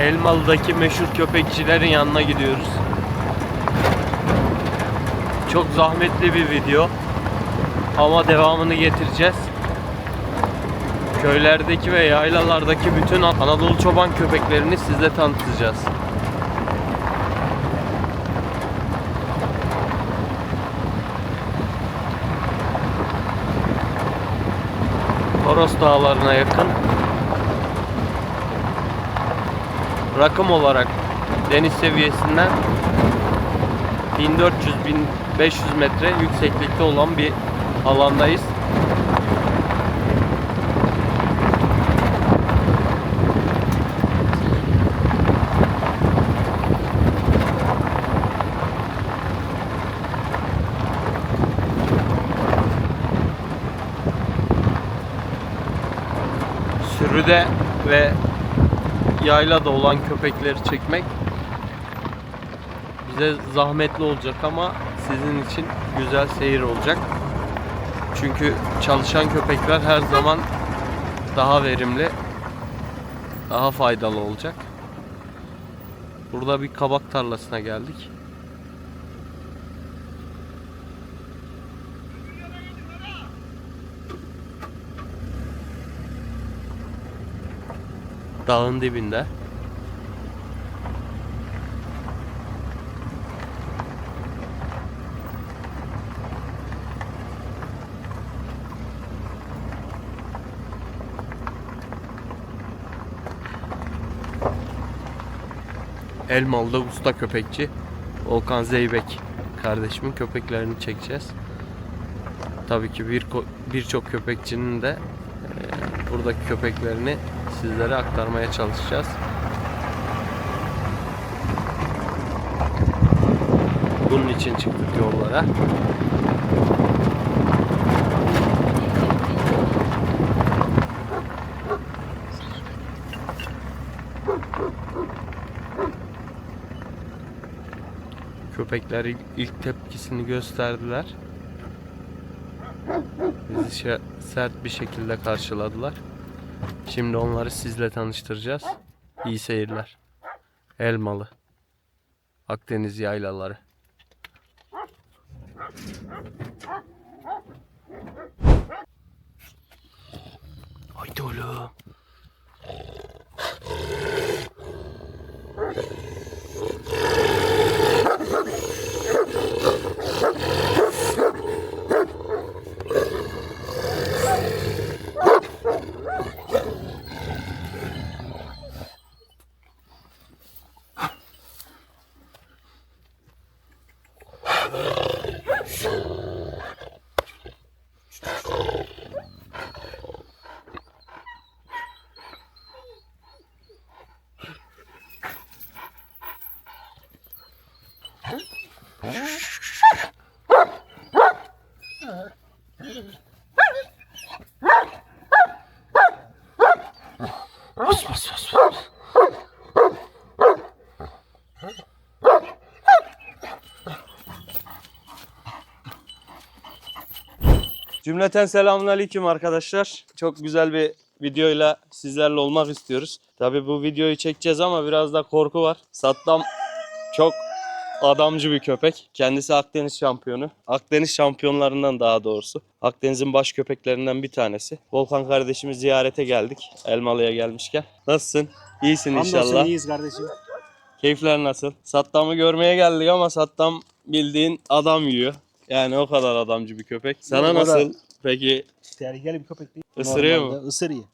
Elmalı'daki meşhur köpekçilerin yanına gidiyoruz. Çok zahmetli bir video. Ama devamını getireceğiz. Köylerdeki ve yaylalardaki bütün Anadolu çoban köpeklerini sizle tanıtacağız. Toros Dağları'na yakın. Rakım olarak deniz seviyesinden 1400-1500 metre yükseklikte olan bir alandayız. Sürüde ve yaylada olan köpekleri çekmek bize zahmetli olacak ama sizin için güzel seyir olacak. Çünkü çalışan köpekler her zaman daha verimli, daha faydalı olacak. Burada bir kabak tarlasına geldik. Dağın dibinde. Elmalı'da usta köpekçi Volkan Zeybek kardeşimin köpeklerini çekeceğiz. Tabii ki bir birçok köpekçinin de e, buradaki köpeklerini sizlere aktarmaya çalışacağız. Bunun için çıktık yollara. Köpekler ilk- tepkisini gösterdiler. Bizi sert bir şekilde karşıladılar. Şimdi onları sizle tanıştıracağız. İyi seyirler. Elmalı. Akdeniz yaylaları. Haydi oğlum. Cümleten selamünaleyküm arkadaşlar. Çok güzel bir videoyla sizlerle olmak istiyoruz. Tabii bu videoyu çekeceğiz ama biraz da korku var. Saddam çok adamcı bir köpek. Kendisi Akdeniz şampiyonu. Akdeniz şampiyonlarından daha doğrusu. Akdeniz'in baş köpeklerinden bir tanesi. Volkan kardeşimi ziyarete geldik. Elmalı'ya gelmişken. Nasılsın? İyisin Hamdolsun inşallah. iyiyiz kardeşim. Keyifler nasıl? Saddam'ı görmeye geldik ama Saddam bildiğin adam yiyor. Yani o kadar adamcı bir köpek. Sana da- nasıl? Peki Tehlikeli bir köpek değil. Isırıyor Normalde Isırıyor.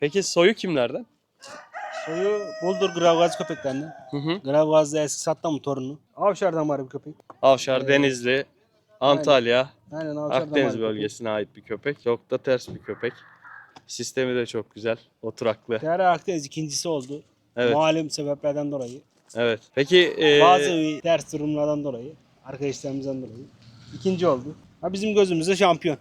peki soyu kimlerden? Soyu Buldur Gravgaz köpeklerinden. Hı hı. Gravgaz'da eski Saddam'ın torunu. Avşar'dan var bir köpek. Avşar, Evet. Denizli, Antalya, Aynen Avşar'dan var Akdeniz bir bölgesine ait bir köpek. Çok da ters bir köpek. Sistemi de çok güzel. Oturaklı. köpek. Akdeniz ikincisi oldu. Evet. Malum sebeplerden dolayı. Evet. Peki e, Bazı bir ters durumlardan dolayı. Arkadaşlarımızdan dolayı. İkinci oldu. Ha bizim gözümüzde şampiyon.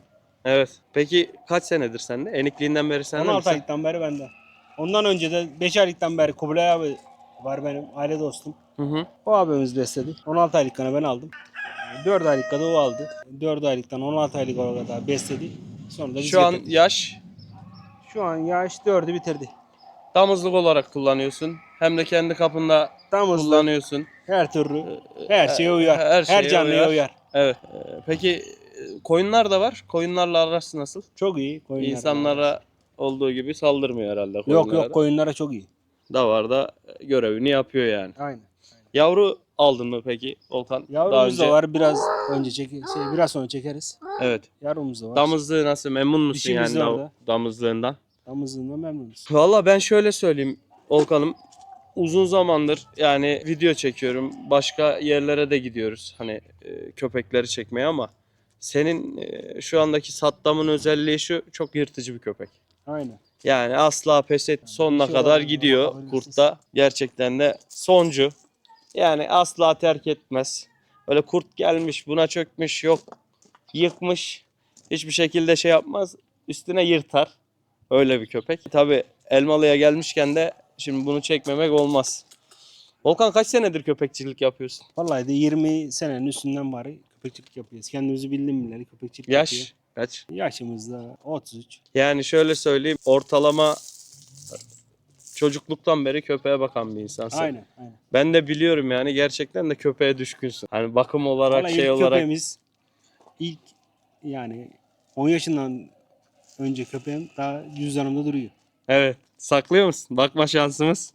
evet. Peki kaç senedir sende? Enikliğinden beri sende 16 misin? aylıktan beri bende. Ondan önce de 5 aylıktan beri Kubilay abi var benim aile dostum. Hı hı. O abimiz besledi. 16 aylık kana ben aldım. 4 aylık kadar o aldı. 4 aylıktan 16 aylık kadar besledi. Sonra da biz Şu an getirdik. yaş Şu an yaş 4'ü bitirdi. damızlık olarak kullanıyorsun. hem de kendi kapında Damızlı kullanıyorsun. her türlü her şeye uyar. her Her, şeye canlıya uyar. uyar. Evet. Ee, Peki e, koyunlar da var. Koyunlarla arası nasıl? Çok iyi koyunlar. İnsanlara olduğu gibi saldırmıyor herhalde Yok koyunlara. yok koyunlara çok iyi. Davar da görevini yapıyor yani. Aynen. Yavru aldın mı peki Volkan? Daha Yavrumuz önce. da var biraz önce çek şey biraz sonra çekeriz. Evet. Yavrumuz da var. Damızlığı nasıl? Memnun musun Dişimiz yani de dav- orada. damızlığından? Damızlığından memnunuz. Valla ben şöyle söyleyeyim Volkan'ım. Uzun zamandır yani video çekiyorum. Başka yerlere de gidiyoruz. Hani e, köpekleri çekmeye ama senin e, şu andaki Saddam'ın özelliği şu çok yırtıcı bir köpek. Aynen. Yani asla pes et sonuna şey kadar var, gidiyor yapabilirsiniz. kurtta. Gerçekten de soncu. Yani asla terk etmez. Öyle kurt gelmiş buna çökmüş yok yıkmış. Hiçbir şekilde şey yapmaz. Üstüne yırtar. Öyle bir köpek. Tabi Elmalı'ya gelmişken de şimdi bunu çekmemek olmaz. Volkan kaç senedir köpekçilik yapıyorsun? Vallahi de 20 senenin üstünden bari köpekçilik yapıyoruz. Kendimizi bildim bileli köpekçilik. Yaş kaç? Yaşımız da 33. Yani şöyle söyleyeyim ortalama çocukluktan beri köpeğe bakan bir insansın. Aynen. aynen. Ben de biliyorum yani gerçekten de köpeğe düşkünsün. Hani bakım olarak Vallahi şey ilk olarak köpeğimiz ilk yani 10 yaşından önce köpeğim daha cüzdanımda duruyor. evet saklıyor musun? Bakma şansımız.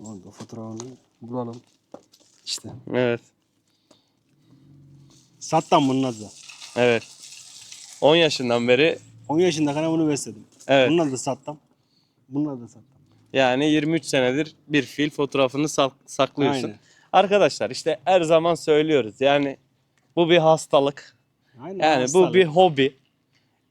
Orada fotoğrafını bulalım. İşte. Evet. Sattam bunun adı da. Evet. 10 yaşından beri 10 yaşındayken bunu besledim. evet Bunun adı da Sattam. Bunun adı da Sattam. yani 23 senedir bir fil fotoğrafını sak- saklıyorsun. Aynen. Arkadaşlar işte her zaman söylüyoruz yani bu bir hastalık. Aynen. Yani hastalık. bu bir hobi.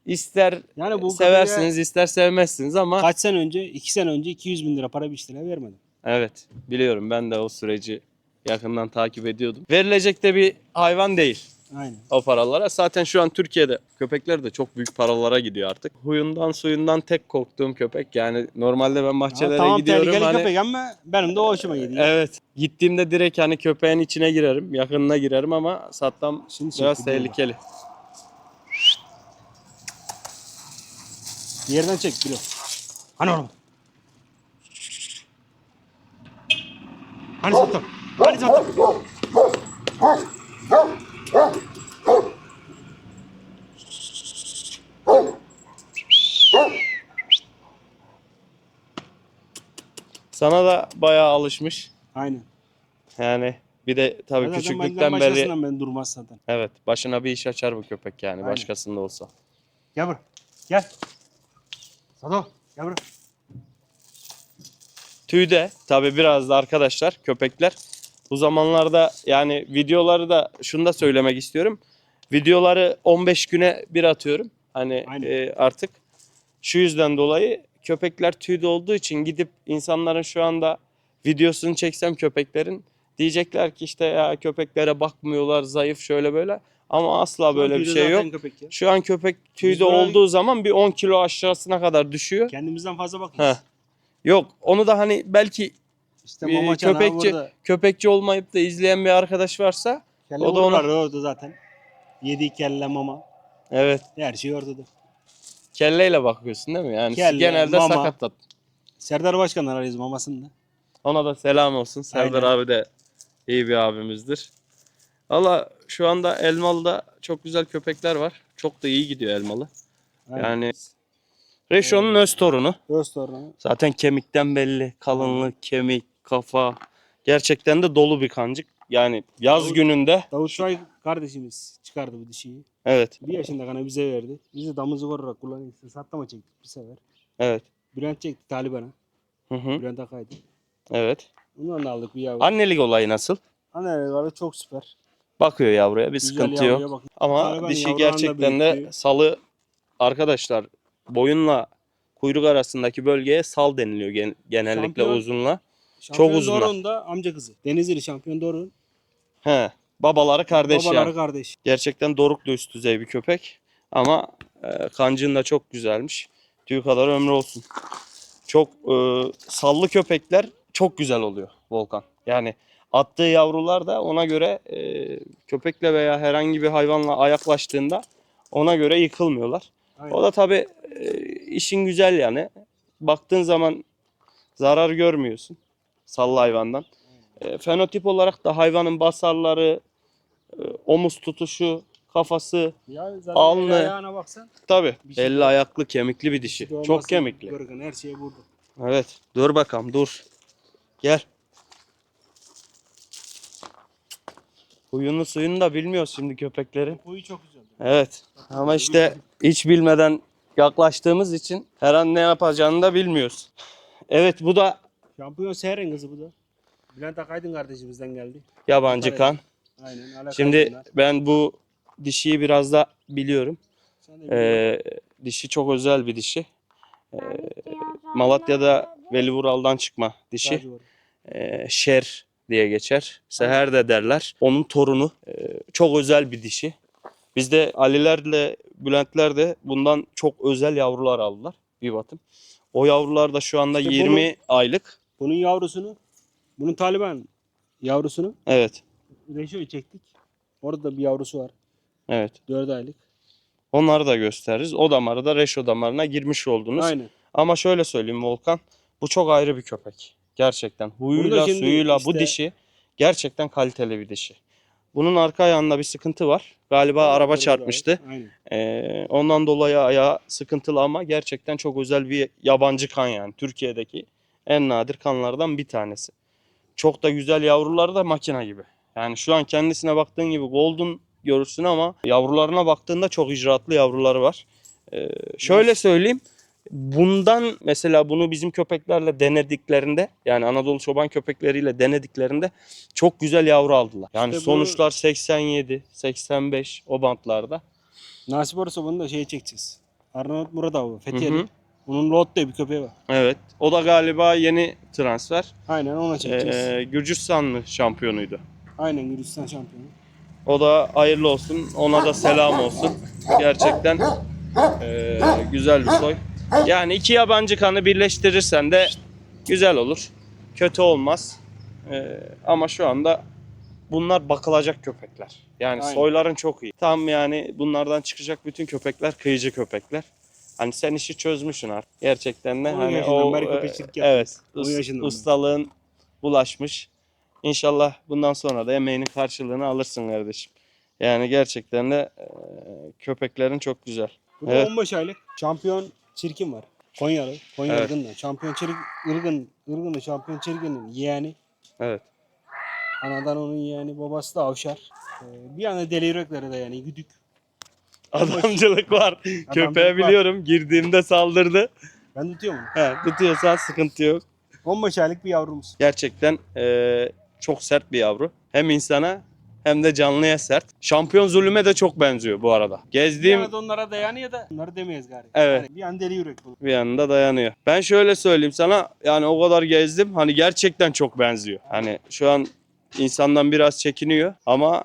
İster yani bu seversiniz ister sevmezsiniz ama Kaç sene önce? 2 sene önce 200 bin lira para biçtiler vermedim. Evet biliyorum ben de o süreci yakından takip ediyordum. Verilecek de bir hayvan değil Aynen. o paralara. Zaten şu an Türkiye'de köpekler de çok büyük paralara gidiyor artık. Huyundan suyundan tek korktuğum köpek yani normalde ben Ya bahçelere tamam gidiyorum. tehlikeli Hani, köpek ama benim de o hoşuma gidiyor. Evet gittiğimde direkt hani köpeğin içine girerim yakınına girerim ama Sattam Şimdi biraz gidiyor bak. tehlikeli. Yerden çek kilo. Hani oğlum? Hani Sattam? Hani Sattam? Sana da bayağı alışmış. Aynen. Yani bir de tabii Zaten küçüklükten benden beri başkasından ben durmaz zaten. evet başına bir iş açar bu köpek yani Aynen. başkasında olsa. Gel buraya. Gel. Sado. Gel buraya. Tüyde tabi biraz da arkadaşlar köpekler bu zamanlarda yani videoları da şunu da söylemek istiyorum. Videoları 15 güne bir atıyorum. Hani Aynen. e, artık şu yüzden dolayı köpekler tüyde olduğu için gidip insanların şu anda videosunu çeksem köpeklerin diyecekler ki işte ya köpeklere bakmıyorlar zayıf şöyle böyle ama asla böyle bir şey yok. Şu an köpek tüyde olduğu zaman bir 10 kilo aşağısına kadar düşüyor. Kendimizden fazla bakıyoruz. Heh. Yok onu da hani belki İşte mama köpekçi burada. köpekçi olmayıp da izleyen bir arkadaş varsa Kelle o da ona- orada zaten. Yedi kelle mama. evet Her şey ortada. kelleyle bakıyorsun değil mi? Yani Kelle, genelde mama. sakatat. Serdar Başkan ararız mamasını da. Ona da selam olsun. Serdar Aynen. abi de iyi bir abimizdir. Valla şu anda Elmalı'da çok güzel köpekler var. Çok da iyi gidiyor Elmalı. Aynen. Yani Reşo'nun öz torunu. Göz torunu. Zaten kemikten belli. Kalınlık, kemik, kafa. Gerçekten de dolu bir kancık. Yani yaz Davut- gününde Davut Şuay kardeşimiz çıkardı bu dişiyi. evet Bir yaşında kana bize verdi. Biz de damızı vurarak kullanıyoruz. Sattama çektik bir sefer. evet. Bülent çekti Taliban'a. Hı hı. Bülent Akay'dı. Evet. Ondan da aldık bir yavru. Annelik olayı nasıl? Anne var çok süper. Bakıyor yavruya bir Güzel sıkıntı yok. bakın. Ama Taliban dişi gerçekten de salı arkadaşlar boyunla kuyruk arasındaki bölgeye sal deniliyor gen- genellikle Şampiyon- uzunla. Şampiyon uzunlar. Doruk'un da amca kızı. Denizli şampiyon Doruk'un. He. Babaları kardeş Babaları yani. kardeş. Gerçekten doruklu üst düzey bir köpek. Ama e, kancığın da çok güzelmiş. Tüy kadar ömrü olsun. Çok e, sallı köpekler çok güzel oluyor Volkan. Yani attığı yavrular da ona göre e, köpekle veya herhangi bir hayvanla ayaklaştığında ona göre yıkılmıyorlar. Aynen. O da tabii e, işin güzel yani. baktığın zaman zarar görmüyorsun sallı hayvandan. E, fenotip olarak da hayvanın basarları, e, omuz tutuşu, kafası Ya zaten Alnı. el ayağına baksan. tabi Bir şey- elli ayaklı kemikli bir dişi. bir şey Çok kemikli. Gırgın her şey burada. Evet. Dur bakalım dur. Gel. Huyunu suyunu da bilmiyoruz şimdi köpekleri. Boyu çok güzel. Evet. Ama işte hiç bilmeden yaklaştığımız için her an ne yapacağını da bilmiyoruz. Evet bu da Şampiyon Seher'in kızı bu da. Bülent Akaydın kardeşimizden geldi. yabancı Evet. kan. Aynen. Şimdi Kaydınlar. ben bu dişiyi biraz da biliyorum. Sen de biliyorsun. Ee, dişi çok özel bir dişi. Ee, Malatya'da Veli Vural'dan çıkma dişi. Var. Ee, Şer diye geçer. Seher de derler. Onun torunu. Ee, çok özel bir dişi. Bizde Alilerle Bülentler de bundan çok özel yavrular aldılar. Bir batım. O yavrular da şu anda İşte 20 aylık. Bunun yavrusunu, bunun Taliban yavrusunu Evet. Reşo'yu çektik. Orada da bir yavrusu var. Evet. 4 aylık. Onları da gösteririz. O damarı da reşo damarına girmiş oldunuz. Aynen. Ama şöyle söyleyeyim Volkan. Bu çok ayrı bir köpek. Gerçekten. Huyuyla şimdi suyuyla bu işte- dişi gerçekten kaliteli bir dişi. Bunun arka ayağında bir sıkıntı var. Galiba araba çarpmıştı. Aynen. Ee, ondan dolayı ayağı sıkıntılı ama gerçekten çok özel bir yabancı kan yani. Türkiye'deki en nadir kanlardan bir tanesi. Çok da güzel yavruları da makine gibi. Yani şu an kendisine baktığın gibi golden görürsün ama yavrularına baktığında çok icraatlı yavruları var. Ee, şöyle söyleyeyim. Bundan mesela bunu bizim köpeklerle denediklerinde yani Anadolu çoban köpekleriyle denediklerinde çok güzel yavru aldılar. Yani İşte sonuçlar 87, 85 o bantlarda. Nasip olursa bunu da şeye çekeceğiz. Arnavut Murat abi Hı Fethiye'de. hı. Onun Lot diye bir köpeği var. Evet. O da galiba yeni transfer. Aynen ona çekeceğiz. Ee, Gürcistanlı şampiyonuydu. Aynen Gürcistan şampiyonu. O da hayırlı olsun. Ona da selam olsun. Gerçekten ee, güzel bir soy. Yani iki yabancı kanı birleştirirsen de güzel olur. Kötü olmaz. Ee, ama şu anda bunlar bakılacak köpekler. Yani Aynen. soyların çok iyi. Tam yani bunlardan çıkacak bütün köpekler kıyıcı köpekler. Hani sen işi çözmüşsün artık. Gerçekten de hani o e, evet us- ustalığın bulaşmış. İnşallah bundan sonra da emeğinin karşılığını alırsın kardeşim. Yani gerçekten de e, köpeklerin çok güzel. Bu Evet. 15 aylık şampiyon çirkin var. Konyalı. Konya Evet. Irgın'da. Şampiyon çirkin, Irgın, Irgın'da şampiyon çirkinin yeğeni. Evet. Anadan onun yeğeni. Babası da avşar. Ee, bir anda deli yürekleri de yani güdük. Adamcılık var. Köpeğe var. biliyorum girdiğimde saldırdı. Ben tutuyorum onu. He, tutuyorsan sıkıntı yok. 15 aylık bir yavrumuz. Gerçekten e, çok sert bir yavru. Hem insana hem de canlıya sert. Şampiyon zulüme de çok benziyor bu arada. Bir Gezdiğim anda onlara dayanıyor da bunları demeyiz galiba. Evet. Yani bir an deli yürek bu. bir yanında dayanıyor. Ben şöyle söyleyeyim sana yani o kadar gezdim hani gerçekten çok benziyor. Hani şu an insandan biraz çekiniyor ama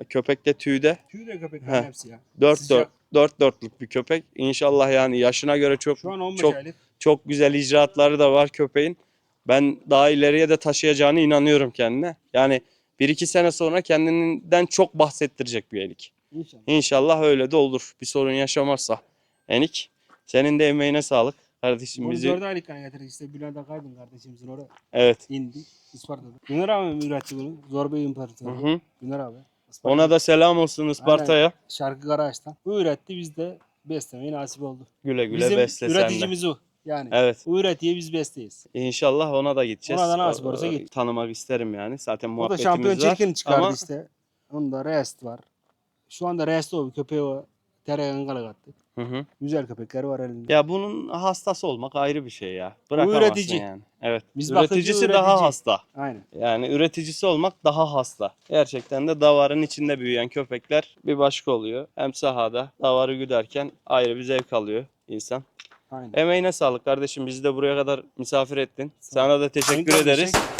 e, köpekte tüyde Tüy de köpek Heh. hepsi ya. 4 Sıcak. 4 4 dörtlük bir köpek. İnşallah yani yaşına göre çok Şu an 15 çok aylık. çok güzel icraatları da var köpeğin. Ben daha ileriye de taşıyacağını inanıyorum kendine. Yani 1-2 sene sonra kendinden çok bahsettirecek bir elik. İnşallah. İnşallah öyle de olur. Bir sorun yaşamazsa. Enik senin de emeğine sağlık kardeşim Bunu bizi. 4 aylıkken getirdik işte Bülent Akaydın kardeşimizin oraya Evet. indi. Isparta'da. Güner abi üretti bunu? Zor Bey Hı hı. Güner abi. Isparta. Ona da selam olsun Isparta'ya. Şarkı Karaağaç'tan. Bu üretti biz de beslemeyi nasip oldu. Güle güle Bizim besle sen de. üreticimiz o. Yani Evet. o üretiye biz besteyiz. İnşallah ona da gideceğiz. Ona da nasip olursa git. Tanımak isterim yani. Zaten O da muhabbetimiz şampiyon var. çirkin çıkardı Ama işte. Onda Rest var. Şu anda Rest o köpeği o. Tereyağın attı. Hı hı. Güzel köpekler var elinde. Ya bunun hastası olmak ayrı bir şey ya. Bırakamazsın üretici. yani. Evet. Biz bakıcı, Üreticisi üretici. daha hasta. Aynen. Yani üreticisi olmak daha hasta. Gerçekten de davarın içinde büyüyen köpekler bir başka oluyor. Hem sahada davarı güderken ayrı bir zevk alıyor insan. Aynen. Emeğine sağlık kardeşim. Bizi de buraya kadar misafir ettin. Sana da teşekkür Senin ederiz. kardeşin